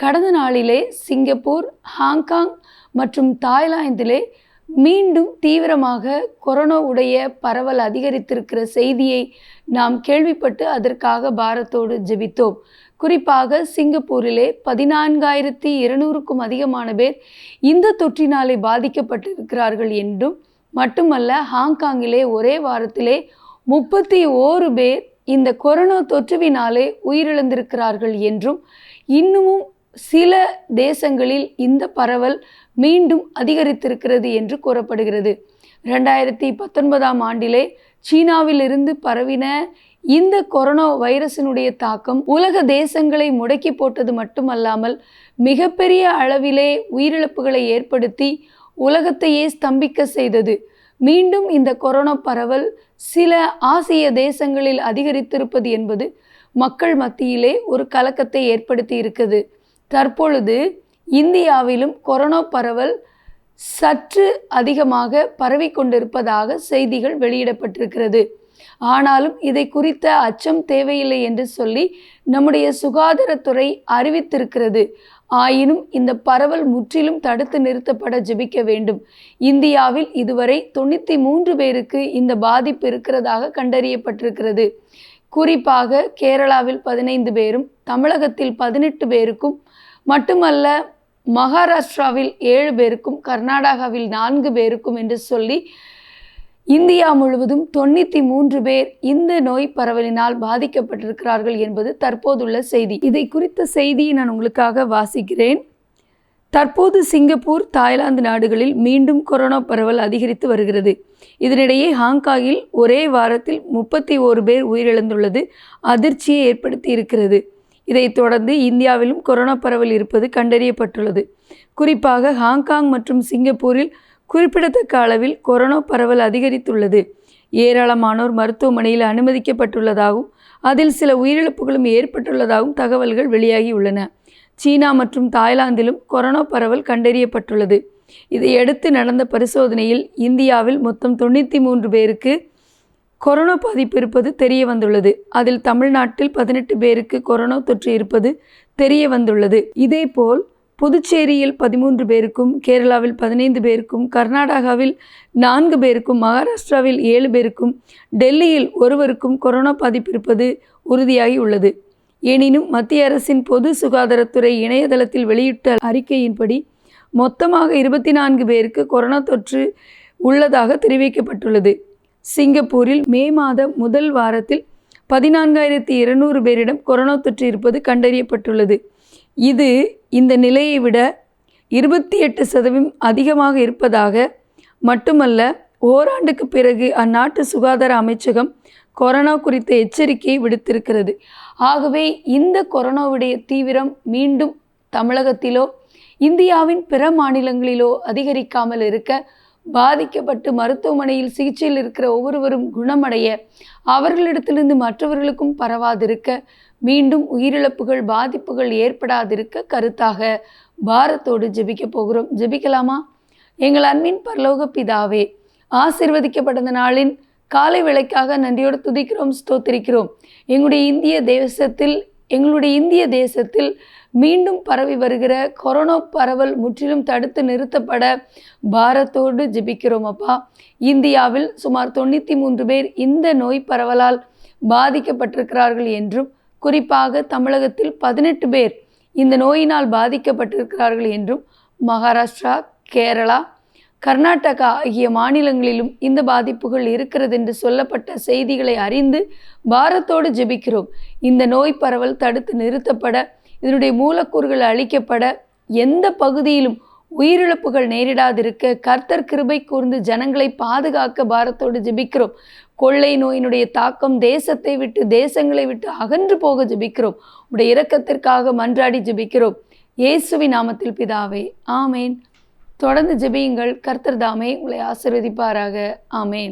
கடந்த நாளிலே Singapore Hong Kong மற்றும் தாய்லாந்திலே மீண்டும் தீவிரமாக கொரோனா உடைய பரவல் அதிகரித்திருக்கிற செய்தியை நாம் கேள்விப்பட்டு அதற்காக பாரத்தோடு ஜெபித்தோம். குறிப்பாக சிங்கப்பூரிலே பதினான்காயிரத்தி இருநூறுக்கும் அதிகமான பேர் இந்த தொற்றினாலே பாதிக்கப்பட்டிருக்கிறார்கள் என்றும் மட்டுமல்ல ஹாங்காங்கிலே ஒரே வாரத்திலே முப்பத்தி ஓரு பேர் இந்த கொரோனா தொற்றுவினாலே உயிரிழந்திருக்கிறார்கள் என்றும் இன்னமும் சில தேசங்களில் இந்த பரவல் மீண்டும் அதிகரித்திருக்கிறது என்று கூறப்படுகிறது. ரெண்டாயிரத்தி பத்தொன்பதாம் ஆண்டிலே சீனாவிலிருந்து பரவின இந்த கொரோனா வைரஸினுடைய தாக்கம் உலக தேசங்களை முடக்கி போட்டது மட்டுமல்லாமல் மிகப்பெரிய அளவிலே உயிரிழப்புகளை ஏற்படுத்தி உலகத்தையே ஸ்தம்பிக்க செய்தது. மீண்டும் இந்த கொரோனா பரவல் சில ஆசிய தேசங்களில் அதிகரித்திருப்பது என்பது மக்கள் மத்தியிலே ஒரு கலக்கத்தை ஏற்படுத்தி இருக்குது தற்பொழுது இந்தியாவிலும் கொரோனா பரவல் சற்று அதிகமாக பரவிக்கொண்டிருப்பதாக செய்திகள் வெளியிடப்பட்டிருக்கிறது. ஆனாலும் இதை குறித்த அச்சம் தேவையில்லை என்று சொல்லி நம்முடைய சுகாதாரத்துறை அறிவித்திருக்கிறது. ஆயினும் இந்த பரவல் முற்றிலும் தடுத்து நிறுத்தப்பட ஜெபிக்க வேண்டும். இந்தியாவில் இதுவரை தொண்ணூற்றி மூன்று பேருக்கு இந்த பாதிப்பு இருக்கிறதாக கண்டறியப்பட்டிருக்கிறது. குறிப்பாக கேரளாவில் பதினைந்து பேரும் தமிழகத்தில் பதினெட்டு பேருக்கும் மட்டுமல்ல மகாராஷ்டிராவில் ஏழு பேருக்கும் கர்நாடகாவில் நான்கு பேருக்கும் என்று சொல்லி இந்தியா முழுவதும் தொண்ணூற்றி மூன்று பேர் இந்த நோய் பரவலினால் பாதிக்கப்பட்டிருக்கிறார்கள் என்பது தற்போதுள்ள செய்தி. இதை குறித்த செய்தியை நான் உங்களுக்காக வாசிக்கிறேன். தற்போது சிங்கப்பூர் தாய்லாந்து நாடுகளில் மீண்டும் கொரோனா பரவல் அதிகரித்து வருகிறது. இதனிடையே ஹாங்காங்கில் ஒரே வாரத்தில் முப்பத்தி ஓரு பேர் உயிரிழந்துள்ளது அதிர்ச்சியை ஏற்படுத்தி இருக்கிறது இதைத் தொடர்ந்து இந்தியாவிலும் கொரோனா பரவல் இருப்பது கண்டறியப்பட்டுள்ளது. குறிப்பாக ஹாங்காங் மற்றும் சிங்கப்பூரில் குறிப்பிடத்தக்க அளவில் கொரோனா பரவல் அதிகரித்துள்ளது. ஏராளமானோர் மருத்துவமனையில் அனுமதிக்கப்பட்டுள்ளதாகவும் அதில் சில உயிரிழப்புகளும் ஏற்பட்டுள்ளதாகவும் தகவல்கள் வெளியாகியுள்ளன. சீனா மற்றும் தாய்லாந்திலும் கொரோனா பரவல் கண்டறியப்பட்டுள்ளது. இதையடுத்து நடந்த பரிசோதனையில் இந்தியாவில் மொத்தம் தொண்ணூற்றி மூன்று பேருக்கு கொரோனா பாதிப்பு இருப்பது தெரிய வந்துள்ளது அதில் தமிழ்நாட்டில் பதினெட்டு பேருக்கு கொரோனா தொற்று இருப்பது தெரிய வந்துள்ளது இதேபோல் புதுச்சேரியில் பதிமூன்று பேருக்கும் கேரளாவில் பதினைந்து பேருக்கும் கர்நாடகாவில் நான்கு பேருக்கும் மகாராஷ்டிராவில் ஏழு பேருக்கும் டெல்லியில் ஒருவருக்கும் கொரோனா பாதிப்பு இருப்பது உறுதியாகி உள்ளது எனினும் மத்திய அரசின் பொது சுகாதாரத்துறை இணையதளத்தில் வெளியிட்ட அறிக்கையின்படி மொத்தமாக இருபத்தி நான்கு பேருக்கு கொரோனா தொற்று உள்ளதாக தெரிவிக்கப்பட்டுள்ளது. சிங்கப்பூரில் மே மாத முதல் வாரத்தில் பதினான்காயிரத்தி இருநூறு பேரிடம் கொரோனா தொற்று இருப்பது கண்டறியப்பட்டுள்ளது. இது இந்த நிலையை விட இருபத்தி எட்டு சதவீதம் அதிகமாக இருப்பதாக மட்டுமல்ல ஓராண்டுக்கு பிறகு அந்நாட்டு சுகாதார அமைச்சகம் கொரோனா குறித்த எச்சரிக்கையை விடுத்திருக்கிறது. ஆகவே இந்த கொரோனாவுடைய தீவிரம் மீண்டும் தமிழகத்திலோ இந்தியாவின் பிற மாநிலங்களிலோ அதிகரிக்காமல் இருக்க பாதிக்கப்பட்டு மருத்துவமனையில் சிகிச்சையில் இருக்கிற ஒவ்வொருவரும் குணமடைய அவர்களிடத்திலிருந்து மற்றவர்களுக்கும் பரவாதிருக்க மீண்டும் உயிரிழப்புகள் பாதிப்புகள் ஏற்படாதிருக்க கருத்தாக பாரத்தோடு ஜெபிக்க போகிறோம். ஜெபிக்கலாமா? எங்கள் அன்பின் பரலோக பிதாவே ஆசிர்வதிக்கப்பட்ட நாளின் காலை விலைக்காக நன்றியோடு துதிக்கிறோம் ஸ்தோத்திரிக்கிறோம். எங்களுடைய இந்திய தேசத்தில் எங்களுடைய இந்திய தேசத்தில் மீண்டும் பரவி வருகிற கொரோனா பரவல் முற்றிலும் தடுத்து நிறுத்தப்பட பாரத்தோடு ஜிபிக்கிறோம் அப்பா. இந்தியாவில் சுமார் தொண்ணூற்றி மூன்று பேர் இந்த நோய் பரவலால் பாதிக்கப்பட்டிருக்கிறார்கள் என்றும் குறிப்பாக தமிழகத்தில் பதினெட்டு பேர் இந்த நோயினால் பாதிக்கப்பட்டிருக்கிறார்கள் என்றும் மகாராஷ்டிரா கேரளா கர்நாடகா ஆகிய மாநிலங்களிலும் இந்த பாதிப்புகள் இருக்கிறது என்று சொல்லப்பட்ட செய்திகளை அறிந்து பாரத்தோடு ஜெபிக்கிறோம். இந்த நோய் பரவல் தடுத்து நிறுத்தப்பட இதனுடைய மூலக்கூறுகள் அழிக்கப்பட எந்த பகுதியிலும் உயிரிழப்புகள் நேரிடாதிருக்க கர்த்தர் கிருபை கூர்ந்து ஜனங்களை பாதுகாக்க பாரத்தோடு ஜெபிக்கிறோம். கொள்ளை நோயினுடைய தாக்கம் தேசத்தை விட்டு தேசங்களை விட்டு அகன்று போக ஜெபிக்கிறோம். உடைய இரக்கத்திற்காக மன்றாடி ஜெபிக்கிறோம். இயேசுவி நாமத்தில் பிதாவே ஆமேன். தொடர்ந்து ஜெபியுங்கள். கர்த்தர் தாமே உங்களை ஆசீர்வதிப்பாராக. ஆமேன்.